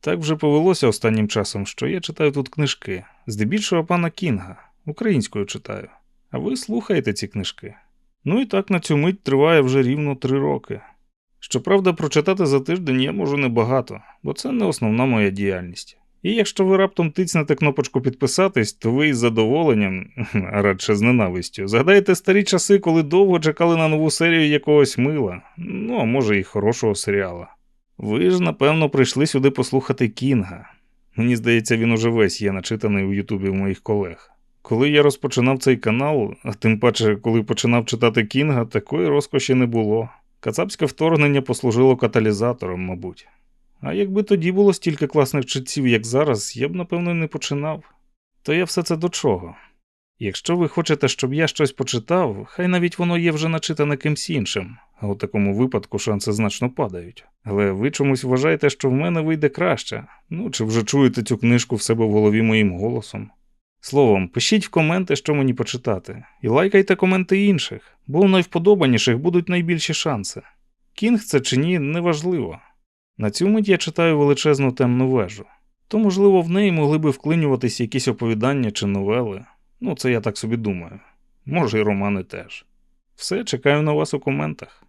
Так вже повелося останнім часом, що я читаю тут книжки, здебільшого пана Кінга, українською читаю. А ви слухаєте ці книжки. Ну і так на цю мить триває вже рівно три роки. Щоправда, прочитати за тиждень я можу небагато, бо це не основна моя діяльність. І якщо ви раптом тицнете кнопочку підписатись, то ви із задоволенням, а радше з ненавистю, згадаєте старі часи, коли довго чекали на нову серію якогось мила, ну а може і хорошого серіала. Ви ж, напевно, прийшли сюди послухати Кінга. Мені здається, він уже весь є начитаний у Ютубі моїх колег. Коли я розпочинав цей канал, а тим паче, коли починав читати Кінга, такої розкоші не було. Кацапське вторгнення послужило каталізатором, мабуть. А якби тоді було стільки класних читців, як зараз, я б, напевно, не починав. То я все це до чого? Якщо ви хочете, щоб я щось почитав, хай навіть воно є вже начитане кимсь іншим, а у такому випадку шанси значно падають. Але ви чомусь вважаєте, що в мене вийде краще, ну чи вже чуєте цю книжку в себе в голові моїм голосом. Словом, пишіть в коменти, що мені почитати, і лайкайте коменти інших, бо у найвподобаніших будуть найбільші шанси. Кінг це чи ні, неважливо. На цю мить я читаю величезну темну вежу, то, можливо, в неї могли би вклинюватись якісь оповідання чи новели. Ну, це я так собі думаю. Може, і романи теж. Все, чекаю на вас у коментах.